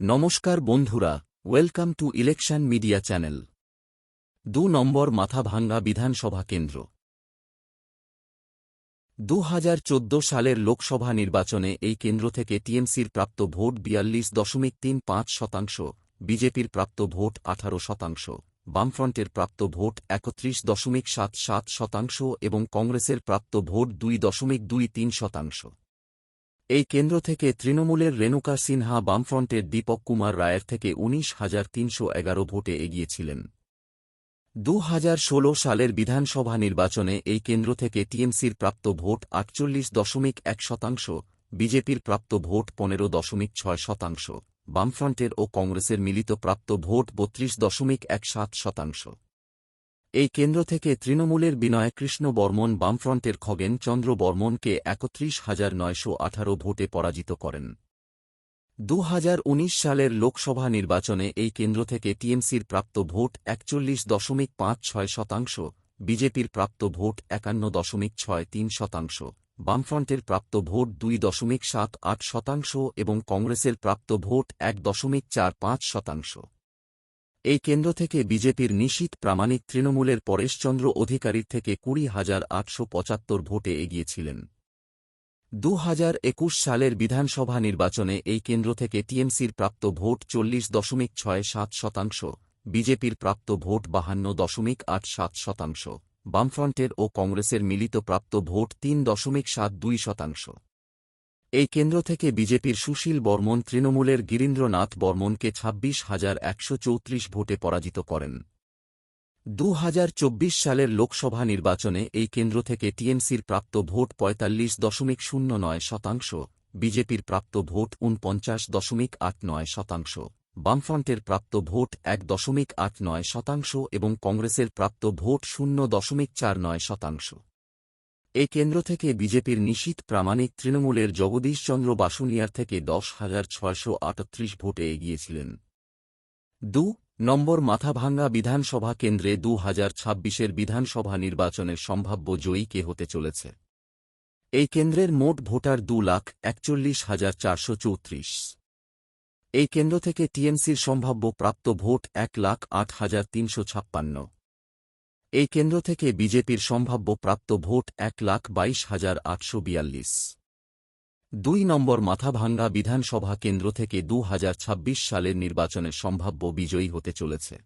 নমস্কার বন্ধুরা, welcome to election media channel. দু নম্বর মাথাভাঙ্গা বিধানসভা কেন্দ্র। দু হাজার চোদ্দ সালের লোকসভা নির্বাচনে এই কেন্দ্র থেকে টিএমসির প্রাপ্ত ভোট বিয়াল্লিশ দশমিক তিন পাঁচ শতাংশ, বিজেপির প্রাপ্ত ভোট আঠারো শতাংশ, বামফ্রন্টের প্রাপ্ত ভোট একত্রিশ দশমিক সাত সাত শতাংশ এবং কংগ্রেসের প্রাপ্ত ভোট দুই দশমিক দুই তিন শতাংশ। এই কেন্দ্র থেকে তৃণমূলের রেণুকা সিনহা বামফ্রন্টের দীপক কুমার রায়ের থেকে উনিশ হাজার তিনশো এগারো ভোটে এগিয়েছিলেন। দু হাজার ষোলো সালের বিধানসভা নির্বাচনে এই কেন্দ্র থেকে টিএমসির প্রাপ্ত ভোট আটচল্লিশ দশমিক এক শতাংশ, বিজেপির প্রাপ্ত ভোট পনেরো দশমিক ছয় শতাংশ, বামফ্রন্টের ও কংগ্রেসের মিলিত প্রাপ্ত ভোট বত্রিশ দশমিক এক সাত শতাংশ। এই কেন্দ্র থেকে তৃণমূলের বিনয় কৃষ্ণ বর্মন বামফ্রন্টের খগেন চন্দ্র বর্মনকে একত্রিশ হাজার নয়শো আঠারো ভোটে পরাজিত করেন। দু হাজার উনিশ সালের লোকসভা নির্বাচনে এই কেন্দ্র থেকে টিএমসির প্রাপ্ত ভোট একচল্লিশ দশমিক পাঁচ ছয় শতাংশ, বিজেপির প্রাপ্ত ভোট একান্ন দশমিক ছয় তিন শতাংশ, বামফ্রন্টের প্রাপ্ত ভোট দুই দশমিক সাত আট শতাংশ এবং কংগ্রেসের প্রাপ্ত ভোট এক দশমিক চার পাঁচ শতাংশ। এই কেন্দ্র থেকে বিজেপির নিশীত প্রামাণিক তৃণমূলের পরেশচন্দ্র অধিকারীর থেকে কুড়ি হাজার আটশো পঁচাত্তর ভোটে এগিয়েছিলেন। দু হাজার একুশ সালের বিধানসভা নির্বাচনে এই কেন্দ্র থেকে টিএমসির প্রাপ্ত ভোট চল্লিশ দশমিক ছয় সাত শতাংশ, বিজেপির প্রাপ্ত ভোট বাহান্ন দশমিক আট সাত শতাংশ, বামফ্রন্টের ও কংগ্রেসের মিলিত প্রাপ্ত ভোট তিন দশমিক সাত দুই শতাংশ। এই কেন্দ্র থেকে বিজেপির সুশীল বর্মন তৃণমূলের গিরীন্দ্রনাথ বর্মনকে ছাব্বিশ হাজার একশো ভোটে পরাজিত করেন। দু হাজার চব্বিশ সালের লোকসভা নির্বাচনে এই কেন্দ্র থেকে টিএমসির প্রাপ্ত ভোট পঁয়তাল্লিশ দশমিক শূন্য নয় শতাংশ, বিজেপির প্রাপ্ত ভোট উনপঞ্চাশ দশমিক আট নয় শতাংশ, বামফ্রন্টের প্রাপ্ত ভোট এক দশমিক আট নয় শতাংশ এবং কংগ্রেসের প্রাপ্ত ভোট শূন্য দশমিক চার নয় শতাংশ। এই কেন্দ্র থেকে বিজেপির নিশীত প্রামাণিক তৃণমূলের জগদীশচন্দ্র বাসুনিয়ার থেকে দশ হাজার ছয়শো আটত্রিশ ভোটে এগিয়েছিলেন। দু নম্বর মাথাভাঙ্গা বিধানসভা কেন্দ্রে দু হাজার ছাব্বিশের বিধানসভা নির্বাচনের সম্ভাব্য জয়ী কে হতে চলেছে? এই কেন্দ্রের মোট ভোটার দু লাখ একচল্লিশ হাজার চারশো চৌত্রিশ। এই কেন্দ্র থেকে টিএমসির সম্ভাব্য প্রাপ্ত ভোট এক লাখ আট হাজার তিনশো ছাপ্পান্ন। এই কেন্দ্র থেকে বিজেপির সম্ভাব্য প্রাপ্ত ভোট এক লাখ বাইশ হাজার আটশো বিয়াল্লিশ। দুই নম্বর মাথাভাঙ্গা বিধানসভা কেন্দ্র থেকে দু হাজার ছাব্বিশ সালের নির্বাচনে সম্ভাব্য বিজয়ী হতে চলেছে।